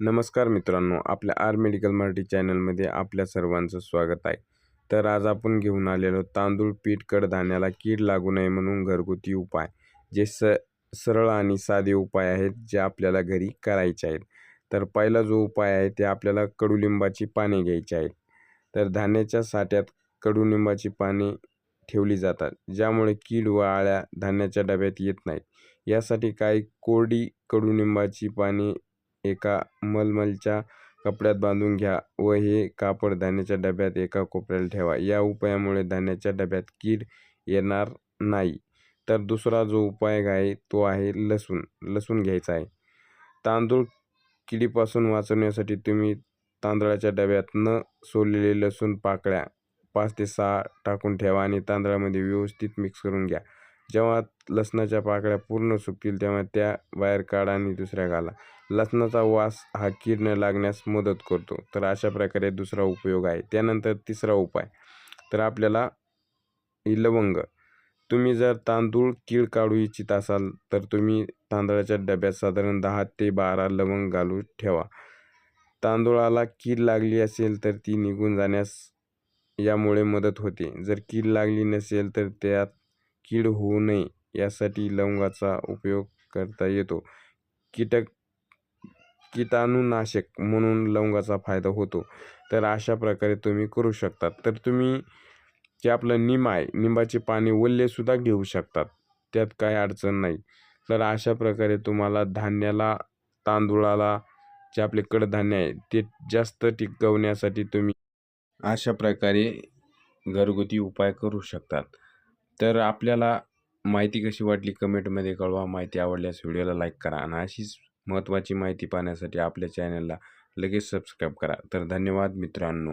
नमस्कार मित्रांनो आपल्या आर मेडिकल मराठी चॅनलमध्ये आपल्या सर्वांचं स्वागत आहे. तर आज आपण घेऊन आलेलो तांदूळ पीठ कडधान्याला कीड लागू नये म्हणून घरगुती उपाय. जे स सरळ आणि साधे उपाय आहेत जे आपल्याला घरी करायचे आहेत. तर पहिला जो उपाय आहे ते आपल्याला कडुलिंबाची पाने घ्यायची आहेत. तर धान्याच्या साठ्यात कडुलिंबाची पाने ठेवली जातात ज्यामुळे कीड व आळ्या धान्याच्या डब्यात येत नाहीत. यासाठी काही कोरडी कडुलिंबाची पाने एका मलमलच्या कपड्यात बांधून घ्या व हे कापड धान्याच्या डब्यात एका कोपऱ्याला ठेवा. या उपायामुळे धान्याच्या डब्यात कीड येणार नाही. तर दुसरा जो उपाय आहे तो आहे लसूण. लसूण घ्यायचा आहे. तांदूळ किडीपासून वाचवण्यासाठी तुम्ही तांदळाच्या डब्यात न सोललेले लसूण पाकळ्या पाच ते सहा टाकून ठेवा आणि तांदळामध्ये व्यवस्थित मिक्स करून घ्या. जेव्हा लसणाच्या पाकळ्या पूर्ण सुकतील तेव्हा त्या बाहेर काढा आणि दुसऱ्या घाला. लसणाचा वास हा कीड न लागण्यास मदत करतो. तर अशा प्रकारे दुसरा उपयोग आहे. त्यानंतर तिसरा उपाय. तर आपल्याला ही लवंग. तुम्ही जर तांदूळ कीड काढू इच्छित असाल तर तुम्ही तांदळाच्या डब्यात साधारण दहा ते बारा लवंग घालून ठेवा. तांदूळाला कीड लागली असेल तर ती निघून जाण्यास यामुळे मदत होते. जर कीड लागली नसेल तर त्यात कीड होऊ नये यासाठी लवंगाचा उपयोग करता येतो. कीटक कीटाणुनाशक म्हणून लवंगाचा फायदा होतो. तर अशा प्रकारे तुम्ही करू शकता तर तुम्ही जे आपलं निम आहे निंबाचे पाणी वल्लेसुद्धा घेऊ शकतात. त्यात काही अडचण नाही. तर अशा प्रकारे तुम्हाला धान्याला तांदूळाला जे आपले कडधान्य आहे ते जास्त टिकवण्यासाठी तुम्ही अशा प्रकारे घरगुती उपाय करू शकतात. तर आपल्याला माहिती कशी वाटली कमेंटमध्ये कळवा. माहिती आवडल्यास व्हिडिओला लाईक करा आणि अशीच महत्त्वाची माहिती पाहण्यासाठी आपल्या चॅनलला लगेच सबस्क्राईब करा. तर धन्यवाद मित्रांनो.